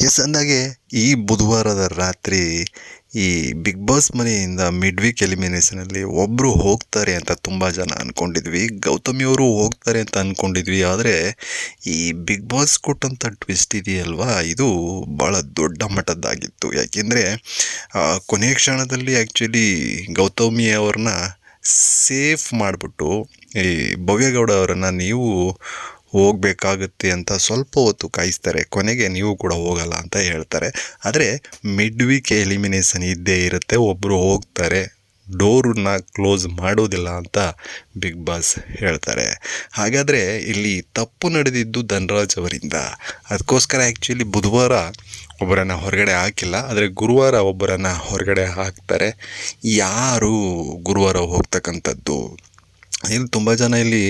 S ಅಂದಾಗೆ ಈ ಬುಧವಾರದ ರಾತ್ರಿ ಈ ಬಿಗ್ ಬಾಸ್ ಮನೆಯಿಂದ ಮಿಡ್ ವೀಕ್ ಎಲಿಮಿನೇಷನಲ್ಲಿ ಒಬ್ಬರು ಹೋಗ್ತಾರೆ ಅಂತ ತುಂಬ ಜನ ಅಂದ್ಕೊಂಡಿದ್ವಿ ಗೌತಮಿಯವರು ಹೋಗ್ತಾರೆ ಅಂತ ಅಂದ್ಕೊಂಡಿದ್ವಿ ಆದರೆ ಈ ಬಿಗ್ ಬಾಸ್ ಕೊಟ್ಟಂಥ ಟ್ವಿಸ್ಟ್ ಇದೆಯಲ್ವಾ? ಇದು ಭಾಳ ದೊಡ್ಡ ಮಟ್ಟದ್ದಾಗಿತ್ತು. ಯಾಕೆಂದರೆ ಕೊನೆಯ ಕ್ಷಣದಲ್ಲಿ ಆ್ಯಕ್ಚುಲಿ ಗೌತಮಿ ಅವ್ರನ್ನ ಸೇಫ್ ಮಾಡಿಬಿಟ್ಟು ಈ ಭವ್ಯಗೌಡ ಅವರನ್ನು ನೀವು ಹೋಗಬೇಕಾಗುತ್ತೆ ಅಂತ ಸ್ವಲ್ಪ ಹೊತ್ತು ಕಾಯಿಸ್ತಾರೆ. ಕೊನೆಗೆ ನೀವು ಕೂಡ ಹೋಗಲ್ಲ ಅಂತ ಹೇಳ್ತಾರೆ. ಆದರೆ ಮಿಡ್ ವೀಕ್ ಎಲಿಮಿನೇಷನ್ ಇದ್ದೇ ಇರುತ್ತೆ. ಒಬ್ಬರು ಹೋಗ್ತಾರೆ. ಡೋರನ್ನ ಕ್ಲೋಸ್ ಮಾಡೋದಿಲ್ಲ ಅಂತ ಬಿಗ್ ಬಾಸ್ ಹೇಳ್ತಾರೆ. ಹಾಗಾದರೆ ಇಲ್ಲಿ ತಪ್ಪು ನಡೆದಿದ್ದು ಧನರಾಜ್ ಅವರಿಂದ. ಅದಕ್ಕೋಸ್ಕರ ಆ್ಯಕ್ಚುಲಿ ಬುಧವಾರ ಒಬ್ಬರನ್ನು ಹೊರಗಡೆ ಹಾಕಿಲ್ಲ. ಆದರೆ ಗುರುವಾರ ಒಬ್ಬರನ್ನು ಹೊರಗಡೆ ಹಾಕ್ತಾರೆ. ಯಾರು ಗುರುವಾರ ಹೋಗ್ತಕ್ಕಂಥದ್ದು? ಇಲ್ಲಿ ತುಂಬ ಜನ ಇಲ್ಲಿ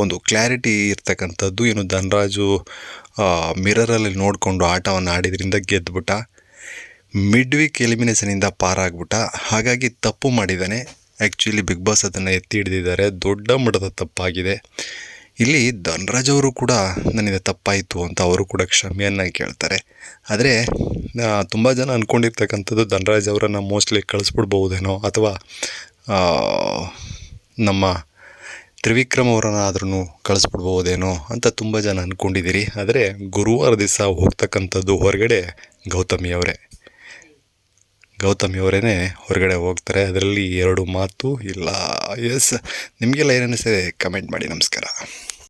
ಒಂದು ಕ್ಲಾರಿಟಿ ಇರ್ತಕ್ಕಂಥದ್ದು ಏನು ಧನರಾಜು ಮಿರರಲ್ಲಿ ನೋಡಿಕೊಂಡು ಆಟವನ್ನು ಆಡಿದ್ರಿಂದ ಗೆದ್ದುಬಿಟ್ಟ ಮಿಡ್ ವೀಕ್ ಎಲಿಮಿನೇಷನಿಂದ ಪಾರಾಗ್ಬಿಟ್ಟ. ಹಾಗಾಗಿ ತಪ್ಪು ಮಾಡಿದ್ದಾನೆ. ಆ್ಯಕ್ಚುಲಿ ಬಿಗ್ ಬಾಸ್ ಅದನ್ನು ಎತ್ತಿ ಹಿಡಿದಿದ್ದಾರೆ. ದೊಡ್ಡ ಮಟ್ಟದ ತಪ್ಪಾಗಿದೆ. ಇಲ್ಲಿ ಧನರಾಜ್ ಅವರು ಕೂಡ ನನ್ನಿಂದ ತಪ್ಪಾಯಿತು ಅಂತ ಅವರು ಕೂಡ ಕ್ಷಮೆಯನ್ನು ಕೇಳ್ತಾರೆ. ಆದರೆ ತುಂಬ ಜನ ಅಂದ್ಕೊಂಡಿರ್ತಕ್ಕಂಥದ್ದು ಧನರಾಜ್ ಅವರನ್ನು ಮೋಸ್ಟ್ಲಿ ಕಳಿಸ್ಬಿಡ್ಬಹುದೇನೋ ಅಥವಾ ನಮ್ಮ ತ್ರಿವಿಕ್ರಮ್ ಅವರನ್ನಾದ್ರೂ ಕಳಿಸ್ಬಿಡ್ಬೋದೇನೋ ಅಂತ ತುಂಬ ಜನ ಅಂದ್ಕೊಂಡಿದ್ದೀರಿ ಆದರೆ ಗುರುವಾರ ದಿವಸ ಹೋಗ್ತಕ್ಕಂಥದ್ದು ಹೊರಗಡೆ ಗೌತಮಿ ಅವರೇ. ಗೌತಮಿ ಅವರೇ ಹೊರಗಡೆ ಹೋಗ್ತಾರೆ. ಅದರಲ್ಲಿ ಎರಡು ಮಾತು ಇಲ್ಲ. ಎಸ್ ನಿಮಗೆಲ್ಲ ಏನು ಕಮೆಂಟ್ ಮಾಡಿ. ನಮಸ್ಕಾರ.